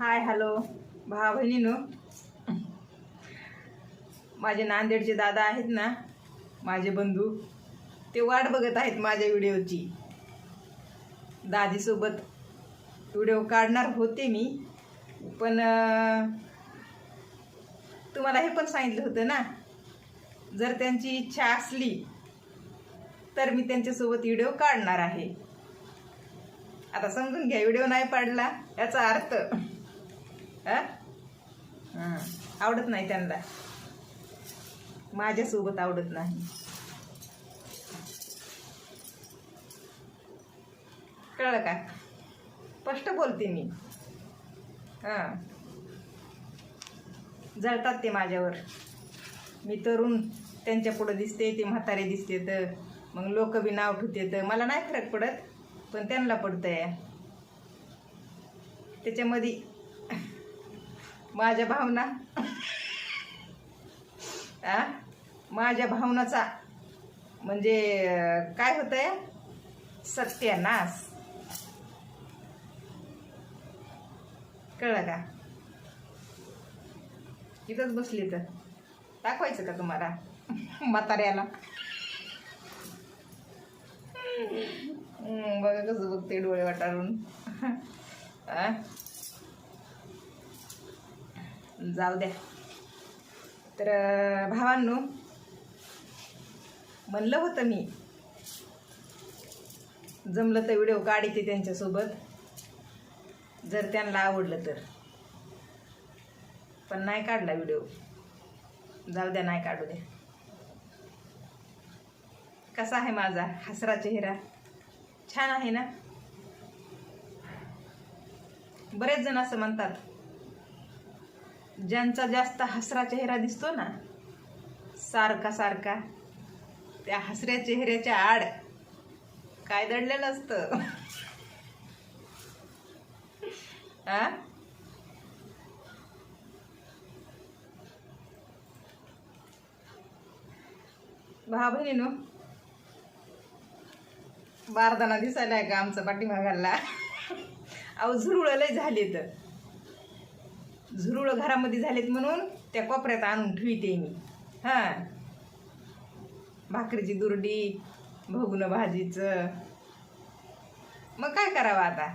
Hi hello भावा बहिणीनो. माझे नांदेडचे दादा आहेत ना माझे बंधू ते वाट बघत आहेत माझ्या व्हिडिओची. दादीसोबत व्हिडिओ काढणार होते मी पण तुम्हाला हे पण सांगितलं होतं ना जर त्यांची इच्छा असली तर मी त्यांच्यासोबत व्हिडिओ काढणार आहे. आता समजून घ्या व्हिडिओ नाही पाडला याचा अर्थ. आवडत नाही त्यांना. माझ्यासोबत आवडत नाही. कळलं का? स्पष्ट बोलते मी. हां. जळतात ते माझ्यावर. मी तरुण त्यांच्या पुढं दिसते ते म्हातारे दिसते तर. मग लोक बी नाव ठेवते तर. मला नाही फरक पडत पण त्यांना पडतंय. त्याच्यामध्ये माझ्या भावना आ? माझ्या भावनाचा. म्हणजे काय काय आहे सत्यानाश. कळलं का? इथंच बसली तर. दाखवायचं का तुम्हाला? म्हाताऱ्याला? बघा कसं बघते डोळे वाटारून. आ? जाऊ द्या. तर भावांनो म्हणलं होतं मी जमलं तर व्हिडिओ काढते त्यांच्यासोबत जर त्यांना आवडलं तर. पण नाही काढला व्हिडिओ. जाऊ द्या नाही काढू द्या. कसा आहे माझा हसरा चेहरा? छान आहे ना? बरेच जण असं म्हणतात ज्यांचा जास्त हसरा चेहरा दिसतो ना सारखा सारखा त्या हसऱ्या चेहऱ्याच्या आड काय दडलेलं असतं? आ? भावा बहिणीनो बारदाना दिसायला आहे का आमचा पाठीमागाला? अहो झुरळ लय झाली तर झुरळ घरामध्ये झालेत म्हणून त्या कोपऱ्यात आणून ठेवते मी. हां. भाकरीची दुरडी भोगणं भाजीचं. मग काय करावं आता?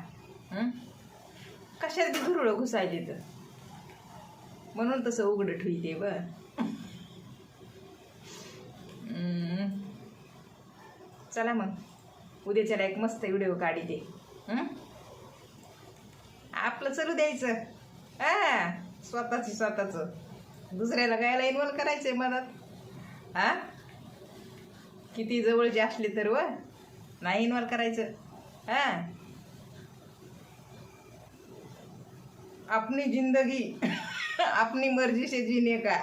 कशात झुरुळं घुसायचे तर? म्हणून तसं उघडं ठेवते ब चला मग. उद्याच्याला एक मस्त व्हिडिओ काढी दे आपलं चालू द्यायचं. हा स्वतःची स्वतःचं. दुसऱ्याला गायला इन्व्हॉल्व करायचंय मदत? हा? किती जवळचे असले तर व? नाही इन्व्हॉल्व करायचं. हा? अपनी जिंदगी अपनी मर्जी से जीने का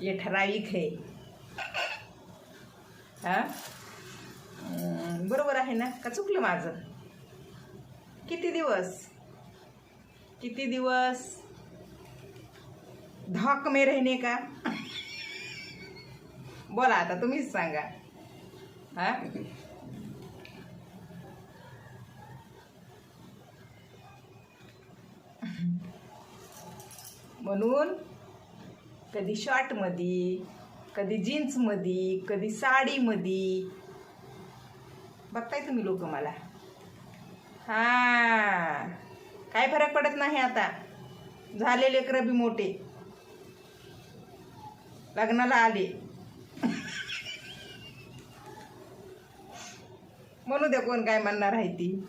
ये ठराविक है? हा बरोबर आहे ना? का चुकलं माझं? किती दिवस? किती दिवस? धाक मे रहने का? बोला आता तुम्हीच सांगा. हा? म्हणून कधी शॉर्टमध्ये कधी जीन्समध्ये कधी साडीमध्ये बघताय तुम्ही लोक मला. हा? काय फरक पडत नाही आता? झाले लेकरं बी मोठे. लग्नाला आले. म्हणू द्या कोण काय म्हणणार आहे ती.